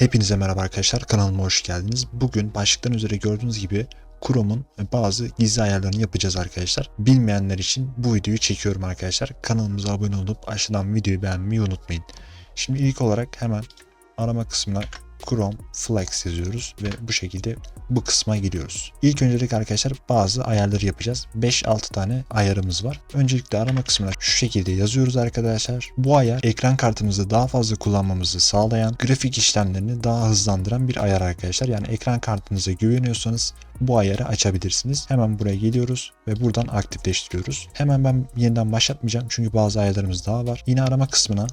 Hepinize merhaba arkadaşlar kanalıma hoş geldiniz. Bugün başlıktan üzere gördüğünüz gibi Chrome'un bazı gizli ayarlarını yapacağız arkadaşlar. Bilmeyenler için bu videoyu çekiyorum arkadaşlar. Kanalımıza abone olup aşağıdan videoyu beğenmeyi unutmayın. Şimdi ilk olarak hemen arama kısmına Chrome Flex yazıyoruz ve bu şekilde bu kısma giriyoruz. İlk öncelik arkadaşlar bazı ayarları yapacağız. 5-6 tane ayarımız var. Öncelikle arama kısmına şu şekilde yazıyoruz arkadaşlar. Bu ayar ekran kartımızı daha fazla kullanmamızı sağlayan, grafik işlemlerini daha hızlandıran bir ayar arkadaşlar. Yani ekran kartınıza güveniyorsanız bu ayarı açabilirsiniz. Hemen buraya geliyoruz ve buradan aktifleştiriyoruz. Hemen ben yeniden başlatmayacağım çünkü bazı ayarlarımız daha var. Yine arama kısmına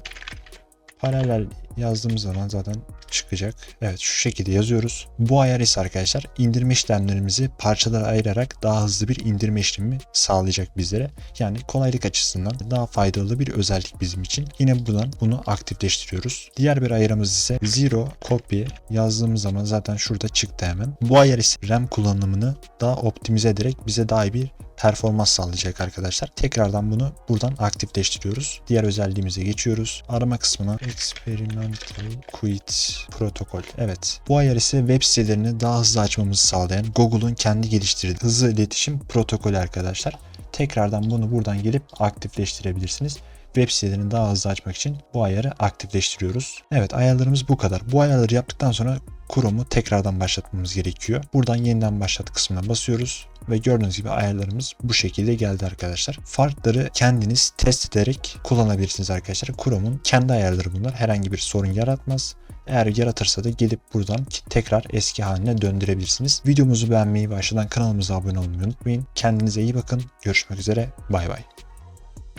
paralel yazdığımız zaman zaten çıkacak. Evet şu şekilde yazıyoruz. Bu ayar ise arkadaşlar indirme işlemlerimizi parçalara ayırarak daha hızlı bir indirme işlemi sağlayacak bizlere. Yani kolaylık açısından daha faydalı bir özellik bizim için. Yine buradan bunu aktifleştiriyoruz. Diğer bir ayarımız ise Zero Copy yazdığımız zaman zaten şurada çıktı hemen. Bu ayar ise RAM kullanımını daha optimize ederek bize daha iyi bir performans sağlayacak arkadaşlar. Tekrardan bunu buradan aktifleştiriyoruz. Diğer özelliğimize geçiyoruz. Arama kısmına Experimental Quit Protokol. Evet. Bu ayar ise web sitelerini daha hızlı açmamızı sağlayan Google'un kendi geliştirdiği hızlı iletişim protokolü arkadaşlar. Tekrardan bunu buradan gelip aktifleştirebilirsiniz web sitelerini daha hızlı açmak için bu ayarı aktifleştiriyoruz. Evet ayarlarımız bu kadar. Bu ayarları yaptıktan sonra Chrome'u tekrardan başlatmamız gerekiyor. Buradan yeniden başlat kısmına basıyoruz ve gördüğünüz gibi ayarlarımız bu şekilde geldi arkadaşlar. Farkları kendiniz test ederek kullanabilirsiniz arkadaşlar. Chrome'un kendi ayarları bunlar. Herhangi bir sorun yaratmaz. Eğer yaratırsa da gelip buradan tekrar eski haline döndürebilirsiniz. Videomuzu beğenmeyi ve aşağıdan kanalımıza abone olmayı unutmayın. Kendinize iyi bakın. Görüşmek üzere. Bay bay.